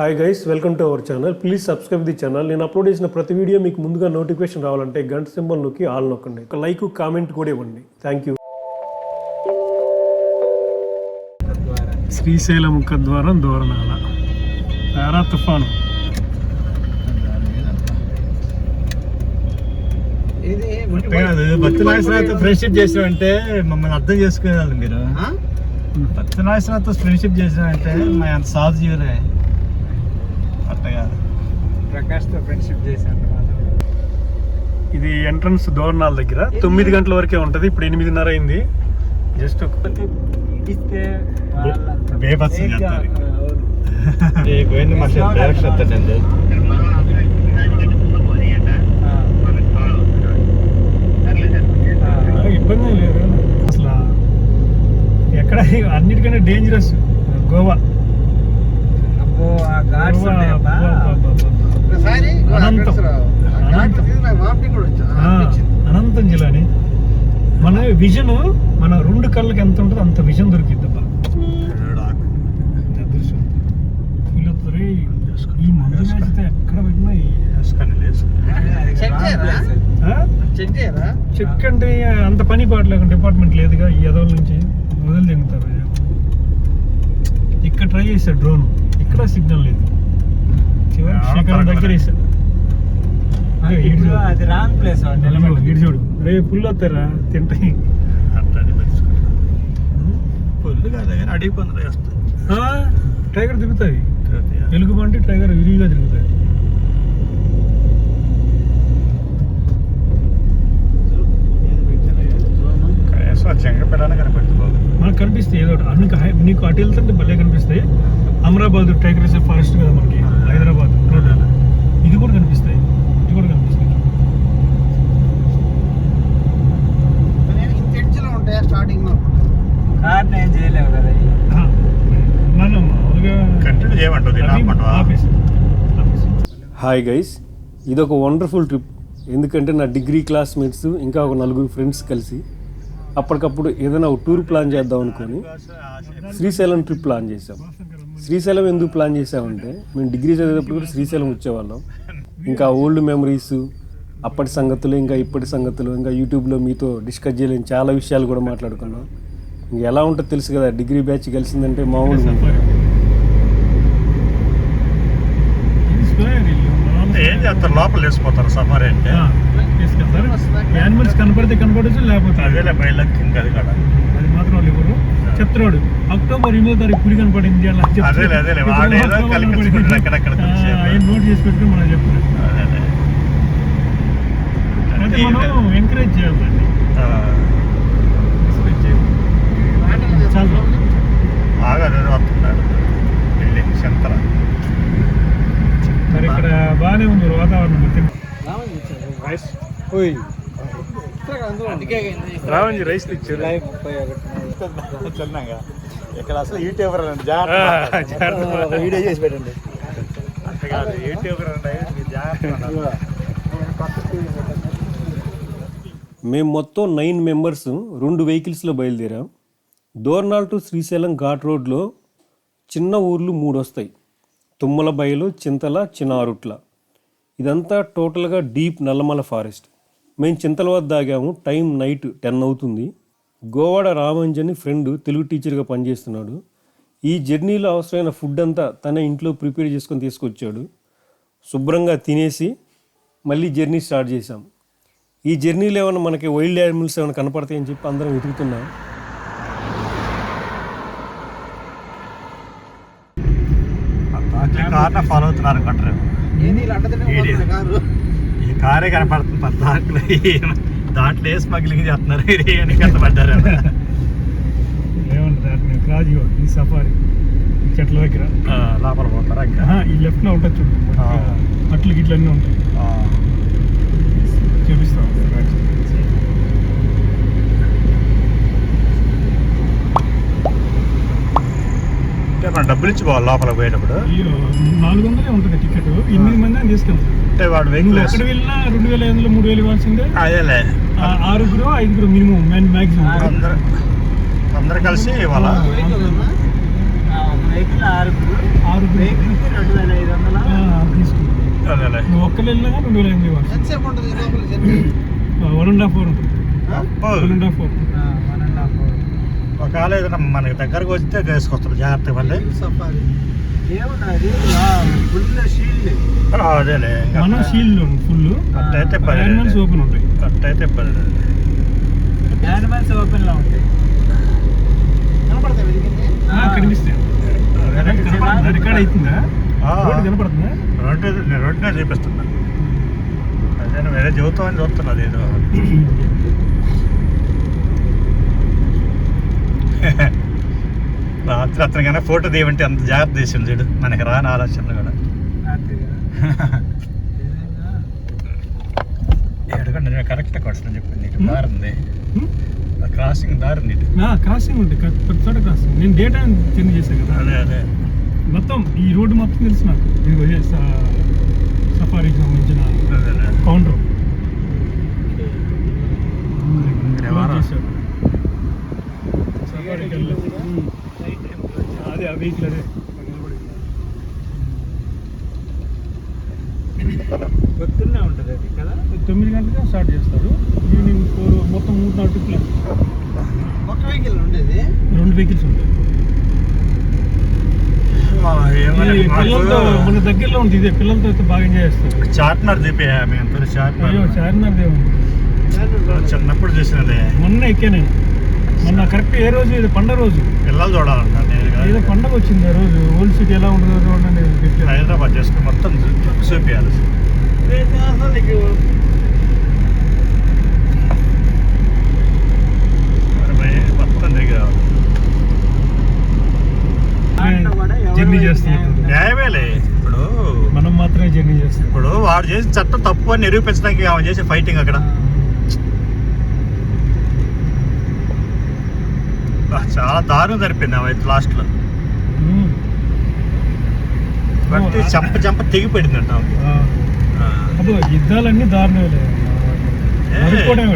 Hi guys welcome to our channel please subscribe the channel నేను upload చేసిన ప్రతి video మీకు ముందుగా నోటిఫికేషన్ రావాలంటే గంట సింబల్ నొక్కి ఆల్ నొక్కండి. ఒక లైక్ కామెంట్ కూడా ఇవ్వండి. థ్యాంక్ యూ శ్రీశైలం ముఖద్వారం దోరణాల పారా తుఫాను. కాదు భక్తి నాగేశ్వరరావుతో ఫ్రెండ్షిప్ చేసామంటే మమ్మల్ని అర్థం చేసుకునేవాళ్ళు మీరు. భక్తి నాగేశ్వరరావుతో ఫ్రెండ్షిప్ చేసామంటే మా అంత సాధు జీవరే అట్టగా ప్రకాష్తో ఫ్రెండ్షిప్ చేశాను ఇది ఎంట్రన్స్ దోరణాల దగ్గర. తొమ్మిది గంటల వరకే ఉంటుంది. ఇప్పుడు ఎనిమిదిన్నర అయింది. జస్ట్. ఈ గోవింద మాస్టర్ డైరెక్షన్ వస్తాడండి ఇబ్బంది లేదు. అసలు ఎక్కడ అన్నిటికన్నా డేంజరస్ గోవా. ఆ ఘాట్స్. అనంతం. అనంతం. ఆ, అనంతం జిల్లాని. మన విజన్ మన రెండు కళ్ళకి ఎంత ఉంటుందో అంత విజన్ దొరికిద్ది అబ్బా అదృష్టం ఫీల్ అవుతుంది ఈ మందు వేస్తే ఎక్కడ పెట్టినా ఈ- ఆ? చెక్ అంటే అంత పని పాటలేక డిపార్ట్మెంట్ లేదుగా ఈ ఎదవల నుంచి వదిలి తింటారు ఇక్కడ ట్రై చేశాడు డ్రోన్. ఇక్కడ సిగ్నల్ లేదు. శ్రీకాకుళం దగ్గర అది రాంగ్ ప్లేస్ ఇటు చూడు. రే పుల్లు వస్తారా? తింటాయి పొల్లు కాదు కానీ అడిగి పొందలు టైగర్ తిరుగుతాయి? ఎలుగు బంటి టైగర్ విరివిగా తిరుగుతాయి చెంగపెడాలని కనిపెట్టుకోవాలి మనకు కనిపిస్తాయి ఏదో ఒకటి. నీకు అటు వెళ్తుంటే భలే కనిపిస్తాయి. అమరాబాద్ టైగర్ రిజర్వ్ ఫారెస్ట్ కదా మనకి హైదరాబాద్ ఇది కూడా కనిపిస్తాయి. ఇది కూడా కనిపిస్తాయి. హాయ్ గైస్ ఇది. ఒక వండర్ఫుల్ ట్రిప్ ఎందుకంటే నా డిగ్రీ క్లాస్మేట్స్ ఇంకా ఒక నలుగురు ఫ్రెండ్స్ కలిసి అప్పటికప్పుడు ఏదైనా ఒక టూర్ ప్లాన్ చేద్దాం అనుకొని శ్రీశైలం ట్రిప్ ప్లాన్ చేసాం శ్రీశైలం ఎందుకు ప్లాన్ చేసామంటే మేము డిగ్రీ చదివేటప్పుడు కూడా శ్రీశైలం వచ్చేవాళ్ళం. ఇంకా ఓల్డ్ మెమరీస్ అప్పటి సంగతులు ఇంకా ఇప్పటి సంగతులు ఇంకా యూట్యూబ్లో మీతో డిస్కస్ చేయలేని చాలా విషయాలు కూడా మాట్లాడుకున్నాం. ఇంక ఎలా ఉంటుందో తెలుసు కదా డిగ్రీ బ్యాచ్ కలిసిందంటే మామూలు ఏం చేస్తారు లోపల వేసిపోతారు సఫారీ అంటే? యానిమల్స్ కనపడితే కనపడచ్చు లేకపోతే అదేలే బయలుకి ఇంకా అది కూడా? అది మాత్రం వాళ్ళు ఇవ్వరు. చెప్తున్నాడు అక్టోబర్ ఎనిమిదో తారీఖు పులి కనపడింది అలా నోట్ చేసి పెట్టుకుని మనం చెప్తున్నాం అదేలే. అయితే మనం ఎంకరేజ్ చేయాలి దాన్ని. ఆ, Encourage చేయాలి. చాలా. బాగా అదే వస్తున్నాడు బిల్డింగ్ సెంటర్ ఇక్కడ బాగానే ఉంది వాతావరణం రైస్ రావంజీ ఇచ్చారు చిన్నగా. ఇక్కడ అసలు యూట్యూబర్ అండి ఆ, జాగ్రత్త. వీడియో చేసి పెట్టండి. అంతే కాదు జాగ్రత్త. మేము మొత్తం నైన్ మెంబర్స్ రెండు వెహికల్స్లో బయలుదేరాం. దోర్నాల్ టు శ్రీశైలం ఘాట్ రోడ్లో చిన్న ఊర్లు మూడు వస్తాయి తుమ్మల బయలు చింతల చినారుట్ల. ఇదంతా టోటల్గా డీప్ నల్లమల ఫారెస్ట్. మేము చింతల వద్ద దాగాము. టైం నైట్ టెన్ అవుతుంది. గోవాడ రామంజని ఫ్రెండ్ తెలుగు టీచర్గా పనిచేస్తున్నాడు. ఈ జర్నీలో అవసరమైన ఫుడ్ అంతా తనే ఇంట్లో ప్రిపేర్ చేసుకొని తీసుకొచ్చాడు. శుభ్రంగా తినేసి మళ్ళీ జర్నీ స్టార్ట్ చేసాం ఈ జర్నీలో ఏమైనా మనకి వైల్డ్ యానిమల్స్ ఏమైనా కనపడతాయని చెప్పి అందరం వెతుకుతున్నాం ఈ కార్న ఫాలో అవుతున్నారు అనుకుంటారు ఈ కారే కనపడుతుంది దాంట్లో దాంట్లో ఏ స్మగ్లింగ్ చేస్తున్నారు అని కనపడ్డారు ఏమంటారు రాజీవ్ ఈ సఫారీ చెట్ల దగ్గర లోపల పోతారా ఇంకా ఈ లెఫ్ట్లో ఉంటుంది చూడు. అట్లు గిట్లు అన్నీ ఉంటాయి చూపిస్తాం అంటే మనం డబ్బులు ఇచ్చి పోవాలి లోపల పోయేటప్పుడు. నాలుగు వందలే ఉంటుంది టికెట్. ఎనిమిది మంది అని తీసుకెళ్తాం. అంటే వాడు వెహికల్ ఎక్కడ వెళ్ళినా రెండు వేల ఐదు వందలు మూడు వేలు ఇవ్వాల్సిందే. అదేలే. ఆరుగురు ఐదుగురు మినిమం మ్యాక్సిమం అందరు అందరు కలిసి వాళ్ళ ఆ, వెహికల్ ఆరుగురు. ఆరుగురు. వెహికల్కి రెండు వేల ఐదు వందల? తీసుకుంటాం. అదేలే. నువ్వు ఒక్కరు వెళ్ళినా రెండు వేల ఎనిమిది ఇవ్వాలి ఎంతసేపు ఉంటుంది లోపల వన్ అండ్ హాఫ్ అవర్ ఉంటుంది. అబ్బో. One and half hour. One and half ఒకవేళ ఏదైనా మనకి దగ్గరకు వస్తే తీసుకొస్తారు. జాగ్రత్త మళ్ళీ సఫారీ అదేలే. మన షీల్డ్ ఫుల్ అట్టయితే పది యానిమల్స్ ఓపెన్ ఉంటాయి. అట్టయితే పది యానిమల్స్ ఓపెన్లో ఉంటాయి. కనపడతాయి వెలిగింది ఆ, కనిపిస్తాయి. కనపడుతుందా రికార్డ్ అవుతుందా? ఆ. రోడ్డు కనపడుతుందా? రోడ్డు నేను చూపిస్తున్నా. అదే వేరే చెబుతామని చూస్తున్నా ఏదో. రాత్రి అతను కన్నా ఫోటో తీయమంటే అంత జాగ్రత్త తీసింది చూడు. మనకి రాని ఆలోచనలు కూడా. ఎడకండి నేను కరెక్ట్గా కొడుతున్నా చెప్పండి నీకు. దారి ఉంది. హ్మ్? ఆ క్రాసింగ్ దారి ఉంది. ఆ, క్రాసింగ్ ఉంటుంది క- ప్రతి చోట క్రాసింగ్ నేను డే టైం జర్నీ చేశాను కదా. అదే అదే. మొత్తం ఈ రోడ్డు మొత్తం తెలుసు నాకు. ఇదే సఫారీకి సంబంధించిన కౌంటర్ ఎవరు? చేశారు. సఫారీకి వెళ్ళి- అదే ఆ వెహికల్ అదే పొద్దున్నే ఉంటుంది అది కదా తొమ్మిది గంటలకే స్టార్ట్ చేస్తారు ఈవినింగ్ ఫోర్ మొత్తం మూడు నాలుగు ట్రిప్లు ఒక వెహికల్ ఉండేది రెండు వెహికల్స్ ఉంటాయి పిల్లలతో మన దగ్గరలో ఉంది ఇదే పిల్లలతో అయితే బాగా ఎంజాయ్ చేస్తారు. చార్మినార్ చూపియా మీ అంతా చార్మినార్ చార్మినార్ దే ఉంది. చిన్నప్పుడు చూసినదే. మొన్న ఎక్కా నేను. మొన్న కరెక్ట్ ఏ రోజు? ఇది పండగ రోజు. పిల్లలు చూడాలంట. ఏదో పండగ వచ్చింది ఆ రోజు. ఓల్డ్ సిటీ ఎలా ఉంటుందో పెట్టారు హైదరాబాద్ చేసుకుని మొత్తం చూ- చూపియాలి. నీకు మరి పోయి మొత్తం తిరిగి రావాలి జర్నీ న్యాయమేలే. ఇప్పుడు మనం మాత్రమే జర్నీ చేస్తాం ఇప్పుడు వాడు చేసిన చట్టం తప్పు అని నిరూపించడానికి ఆమె చేసే ఫైటింగ్ అక్కడ. చాలా దారుణం జరిపింది ఆమె లాస్ట్లో. చంప చంప ఆ. అదో యుద్ధాలన్నీ దారుణమే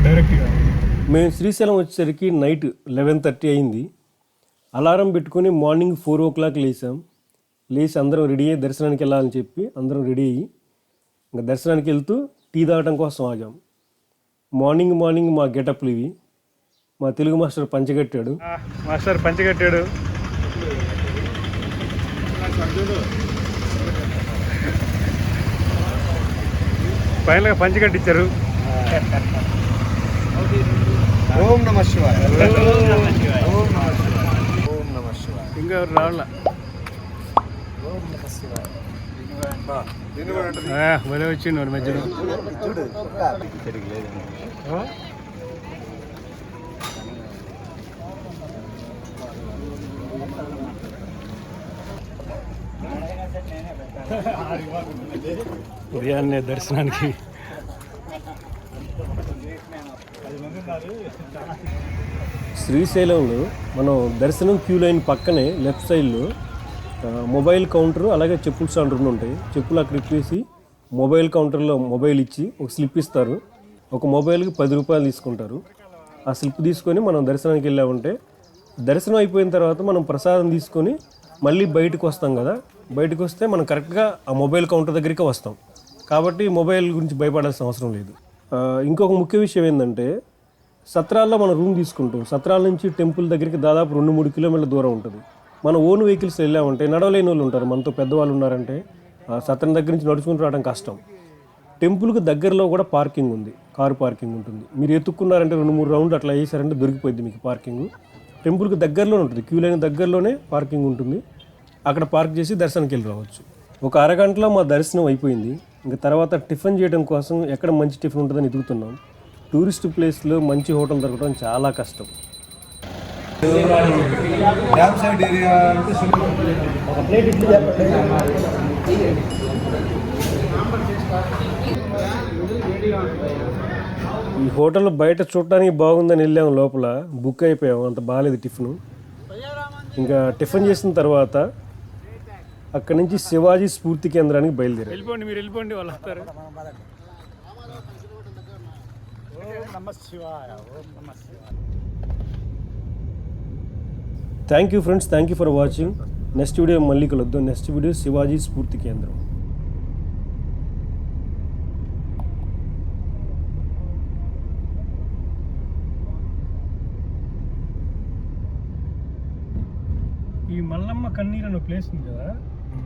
డైరెక్ట్గా మేము శ్రీశైలం వచ్చేసరికి నైట్ లెవెన్ థర్టీ అయింది. అలారం పెట్టుకొని మార్నింగ్ ఫోర్ ఓ క్లాక్ లేసాం లేచి అందరం రెడీ అయ్యి దర్శనానికి వెళ్ళాలని చెప్పి అందరం రెడీ అయ్యి ఇంకా దర్శనానికి వెళ్తూ టీ తాగడం కోసం ఆగాం. మార్నింగ్ మార్నింగ్ మా గెటప్లు ఇవి. మా తెలుగు మాస్టర్ పంచగట్టాడు. మాస్టర్ పంచగట్టాడు. ఫైనల్గా పంచగట్టించారు ఓం నమ శివాయ. ఇంకా రాళ్ళ భలే వచ్చిండు వాడి మధ్యలో. ఉదయాన్నే దర్శనానికి. శ్రీశైలంలో మనం దర్శనం క్యూ లైన్ పక్కనే లెఫ్ట్ సైడ్లో మొబైల్ కౌంటర్ అలాగే చెప్పుల స్టాండ్ రెండు ఉంటాయి. చెప్పులు అక్కడ ఇప్పేసి మొబైల్ కౌంటర్లో మొబైల్ ఇచ్చి ఒక స్లిప్ ఇస్తారు. ఒక మొబైల్కి పది రూపాయలు తీసుకుంటారు. ఆ స్లిప్ తీసుకొని మనం దర్శనానికి వెళ్ళామంటే దర్శనం అయిపోయిన తర్వాత మనం ప్రసాదం తీసుకొని మళ్ళీ బయటకు వస్తాం కదా. బయటకు వస్తే మనం కరెక్ట్గా ఆ మొబైల్ కౌంటర్ దగ్గరికి వస్తాం. కాబట్టి మొబైల్ గురించి భయపడాల్సిన అవసరం లేదు. ఇంకొక ముఖ్య విషయం ఏంటంటే సత్రాల్లో మనం రూమ్ తీసుకుంటాం. సత్రాల నుంచి టెంపుల్ దగ్గరికి దాదాపు రెండు మూడు కిలోమీటర్ల దూరం ఉంటుంది. మన ఓన్ వెహికల్స్ వెళ్ళామంటే నడవలేని వాళ్ళు ఉంటారు. మనతో పెద్దవాళ్ళు ఉన్నారంటే సత్రం దగ్గర నుంచి నడుచుకుని రావడం కష్టం. టెంపుల్కి దగ్గరలో కూడా పార్కింగ్ ఉంది. కారు పార్కింగ్ ఉంటుంది. మీరు ఎత్తుక్కున్నారంటే రెండు మూడు రౌండ్లు అట్లా వేసారంటే దొరికిపోయింది మీకు పార్కింగ్. టెంపుల్కి దగ్గరలోనే ఉంటుంది. క్యూ లైన్ దగ్గరలోనే పార్కింగ్ ఉంటుంది. అక్కడ పార్క్ చేసి దర్శనానికి వెళ్ళి రావచ్చు. ఒక అరగంటలో మా దర్శనం అయిపోయింది. ఇంకా తర్వాత టిఫిన్ చేయడం కోసం ఎక్కడ మంచి టిఫిన్ ఉంటుందని ఎదుగుతున్నాం. టూరిస్ట్ ప్లేస్లో మంచి హోటల్ దొరకడం చాలా కష్టం. డ్యామ్ సైడ్ ఏరియా అంటే ఈ హోటల్ బయట చూడటానికి బాగుందని వెళ్ళాము లోపల. బుక్ అయిపోయాము అంత బాగాలేదు టిఫిన్. ఇంకా టిఫిన్ చేసిన తర్వాత అక్కడి నుంచి శివాజీ స్ఫూర్తి కేంద్రానికి బయలుదేరారు. వెళ్ళిపోండి మీరు వెళ్ళిపోండి వాళ్ళు వస్తారు. Thank you friends thank you for watching next video మళ్ళీ కలొద్దు. నెక్స్ట్ వీడియో శివాజీ స్ఫూర్తి కేంద్రం. ఈ మల్లమ్మ కన్నీరు అనే ప్లేస్ ఉంది కదా?